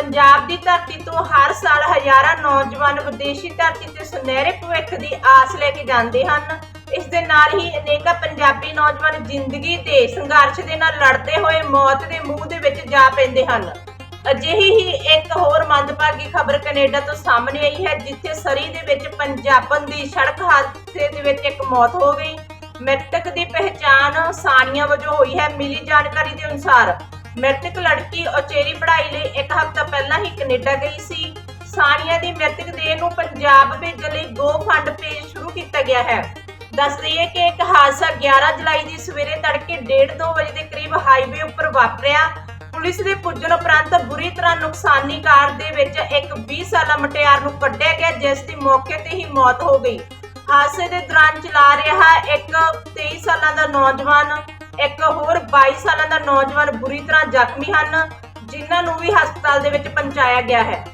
ਪੰਜਾਬ ਦੀ ਧਰਤੀ ਤੋਂ ਹਰ ਸਾਲ ਹਜ਼ਾਰਾਂ ਨੌਜਵਾਨ ਵਿਦੇਸ਼ੀ ਧਰਤੀ ਤੇ ਸੁਨਹਿਰੇ ਭਵਿੱਖ ਦੀ ਆਸ ਲੈ ਕੇ ਜਾਂਦੇ ਹਨ। ਇਸ ਦੇ ਨਾਲ ਹੀ ਅਨੇਕਾਂ ਪੰਜਾਬੀ ਨੌਜਵਾਨ ਜ਼ਿੰਦਗੀ ਦੇ ਸੰਘਰਸ਼ ਦੇ ਨਾਲ ਲੜਦੇ ਹੋਏ ਮੌਤ ਦੇ ਮੂੰਹ ਦੇ ਵਿੱਚ ਜਾ ਪੈਂਦੇ ਹਨ। ਅਜਿਹੀ ਹੀ ਇੱਕ ਹੋਰ ਮੰਦਭਾਗੀ ਖਬਰ ਕੈਨੇਡਾ ਤੋਂ ਸਾਹਮਣੇ ਆਈ ਹੈ, ਜਿੱਥੇ ਸਰੀ ਦੇ ਵਿੱਚ ਪੰਜਾਬਣ ਦੀ ਸੜਕ ਹਾਦਸੇ ਦੇ ਵਿੱਚ ਇੱਕ ਮੌਤ ਹੋ ਗਈ। ਮ੍ਰਿਤਕ ਦੀ ਪਹਿਚਾਣ ਸਾਨੀਆ ਵਜੋਂ ਹੋਈ ਹੈ। ਮਿਲੀ ਜਾਣਕਾਰੀ ਦੇ ਅਨੁਸਾਰ ਮ੍ਰਿਤਕ ਲੜਕੀ ਉਚੇਰੀ ਪੜ੍ਹਾਈ ਲਈ ਇੱਕ ਹਫ਼ਤਾ ਪਹਿਲਾਂ ਹੀ ਕੈਨੇਡਾ ਗਈ ਸੀ। ਸਾਨੀਆ ਦੀ ਮ੍ਰਿਤਕ ਦੇਹ ਨੂੰ ਪੰਜਾਬ ਭੇਜਣ ਲਈ ਗੋ ਫੰਡ ਪੇਜ ਸ਼ੁਰੂ ਕੀਤਾ ਗਿਆ ਹੈ। ਦੱਸ ਦਈਏ ਕਿ ਇੱਕ ਹਾਦਸਾ 11 ਜੁਲਾਈ ਦੀ ਸਵੇਰੇ ਤੜਕੇ 1:30 ਵਜੇ ਦੇ ਕਰੀਬ ਹਾਈਵੇ ਉੱਪਰ ਵਾਪਰਿਆ। ਪੁਲਿਸ ਦੇ ਪੁੱਜਣ ਉਪਰੰਤ ਬੁਰੀ ਤਰ੍ਹਾਂ ਨੁਕਸਾਨੀ ਕਾਰ ਦੇ ਵਿੱਚ ਇੱਕ 20 ਸਾਲਾ ਮਟਿਆਰ ਨੂੰ ਕੱਢਿਆ ਗਿਆ, ਜਿਸ ਦੀ ਮੌਕੇ ਤੇ ਹੀ ਮੌਤ ਹੋ ਗਈ। ਹਾਦਸੇ ਦੇ ਦੌਰਾਨ ਚਲਾ ਰਿਹਾ ਇੱਕ 23 ਸਾਲਾਂ ਦਾ ਨੌਜਵਾਨ ਇੱਕ ਹੋਰ 22 ਸਾਲਾਂ ਦਾ ਨੌਜਵਾਨ ਬੁਰੀ ਤਰ੍ਹਾਂ ਜ਼ਖਮੀ ਹਨ, ਜਿਨ੍ਹਾਂ ਨੂੰ ਵੀ ਹਸਪਤਾਲ ਦੇ ਵਿੱਚ ਪਹੁੰਚਾਇਆ ਗਿਆ ਹੈ।